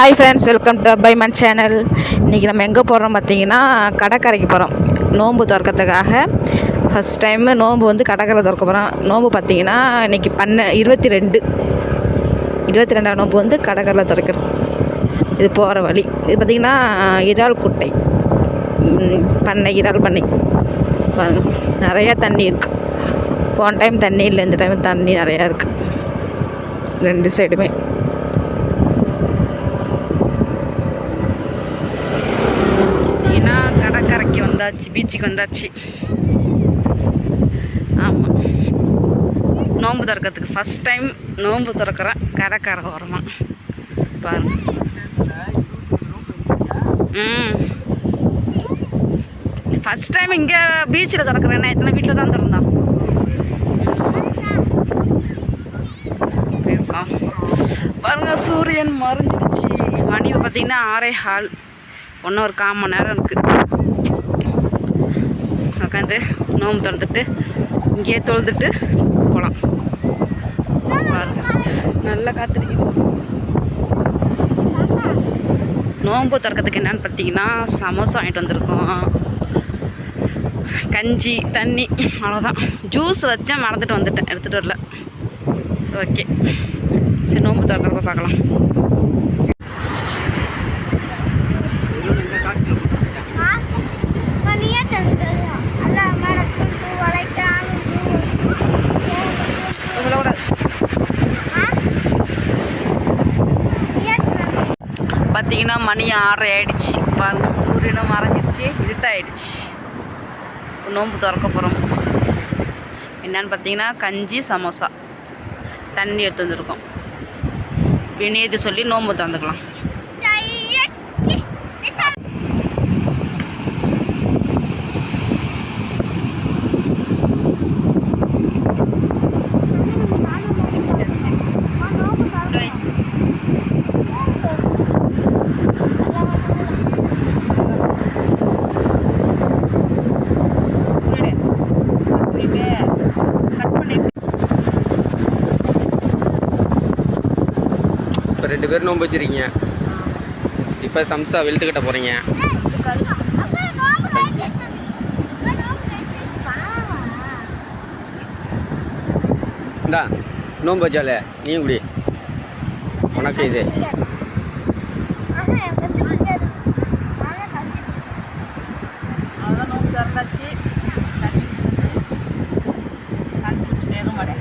Hi friends welcome to பைமன் channel இன்றைக்கி நம்ம எங்கே போகிறோம் பார்த்தீங்கன்னா கடற்கரைக்கு போகிறோம் நோன்பு திறக்கிறதுக்காக. ஃபஸ்ட் டைமு நோன்பு வந்து கடற்கரை திறக்க போகிறோம் நோன்பு பார்த்தீங்கன்னா இன்றைக்கி பன்ன இருபத்தி ரெண்டு. இருபத்தி ரெண்டாம் நோன்பு வந்து கடற்கரையில் திறக்கிறோம் இது போகிற வழி. இது பார்த்திங்கன்னா இறால் குட்டை. பண்ணை இறால் பண்ணை. பாருங்கள் நிறையா தண்ணி இருக்குது போன டைம் தண்ணி இல்லை இந்த டைம் தண்ணி நிறையா இருக்குது ரெண்டு சைடுமே ஏன்னா கடற்கரைக்கு வந்தாச்சு பீச்சுக்கு வந்தாச்சு. ஆமாம் நோன்பு திறக்கிறதுக்கு ஃபஸ்ட் டைம் நோன்பு திறக்கிறேன். கடற்கரை ஓரமாக பாருங்க ம். ஃபஸ்ட் டைம் இங்கே பீச்சில் திறக்கிறேன்னா எத்தனை வீட்டில் தான் திறந்தோம் பாருங்க சூரியன் மறைஞ்சிடுச்சு. மணி பார்த்தீங்கன்னா ஆறே ஹால் ஒன்றும் ஒரு கால் மணி நேரம் இருக்குது வந்து நோம்பு திறந்துட்டு இங்கேயே தொழுதுட்டு போகலாம் நல்லா காத்திருக்கோம் நோம்பு திறக்கிறதுக்கு என்னன்னு பார்த்தீங்கன்னா சமோசா வாங்கிட்டு வந்திருக்கோம். கஞ்சி தண்ணி அவ்வளோதான் ஜூஸ் வச்சேன் மறந்துட்டு வந்துட்டேன். எடுத்துகிட்டு வரல. ஸோ ஓகே சரி நோம்பு திறக்கிறப்ப பார்க்கலாம் பார்த்தீங்கன்னா மணி ஆறரை ஆயிடுச்சு. பாருங்க சூரியனும் மறைஞ்சிடுச்சு இருட்டாயிடுச்சு. இப்போ நோன்பு திறக்க போகிறோம் என்னன்னு பார்த்தீங்கன்னா கஞ்சி சமோசா. தண்ணி எடுத்து வந்திருக்கோம். வினேது சொல்லி நோன்பு திறந்துக்கலாம் கட் பண்ணி இப்போ ரெண்டு பேரும் நோன்பு வச்சிருக்கீங்க. இப்போ சம்சா வெளுத்துக்கிட்ட போகிறீங்க இந்தா நோன்பு வச்சாலே நீயும் குடி. உனக்கு இது அவ்வளோதான் நோம்பு திறந்தாச்சு தண்ணி கஞ்சி குடிச்சு நேரம் மாடே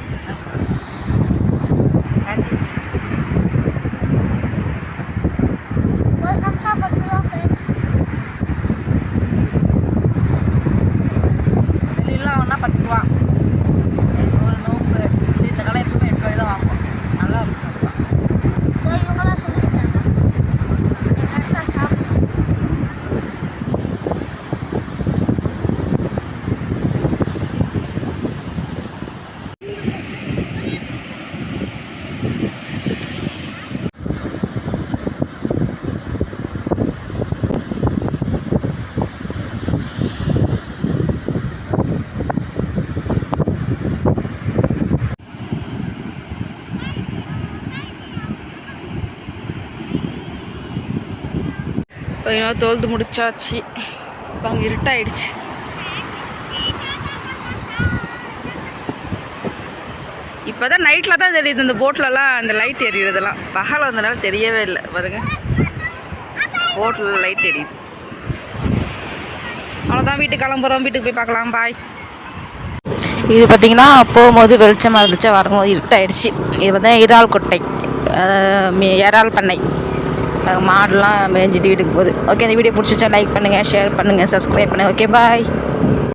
கஞ்சி குடிச்சு. இதெல்லாம் ஒன்றா பத்து ரூபா ஒரு நோம்பு இது இந்த கடை எப்பவுமே எட்டு ரூபாய் தான் வாங்குவோம் நல்லா இருக்கும் சம்சா இப்போ தோல்து முடிச்சாச்சு. இப்போ அங்கே இருட்டாயிடுச்சு. இப்போ தான் நைட்டில் தான் தெரியுது இந்த போட்லலாம் அந்த லைட் எரியுறதெல்லாம் பகல் வந்தனால தெரியவே இல்லை. பாருங்க. போட்டில் லைட் எரியுது அவ்வளோதான் வீட்டுக்கு கிளம்புறோம். வீட்டுக்கு போய் பார்க்கலாம். பாய் இது பார்த்தீங்கன்னா போகும்போது வெளிச்சமாக இருந்துச்சு. வரும்போது இருட்டாயிடுச்சு. இது பார்த்தா இறால் கொட்டை. இறால் பண்ணை. மாடெல்லாம் மேய்ஞ்சிட்டு வீட்டுக்கு போகுது. ஓகே இந்த வீடியோ பிடிச்சிச்சா லைக் பண்ணுங்கள் ஷேர் பண்ணுங்கள் சப்ஸ்கிரைப் பண்ணுங்கள் ஓகே பாய்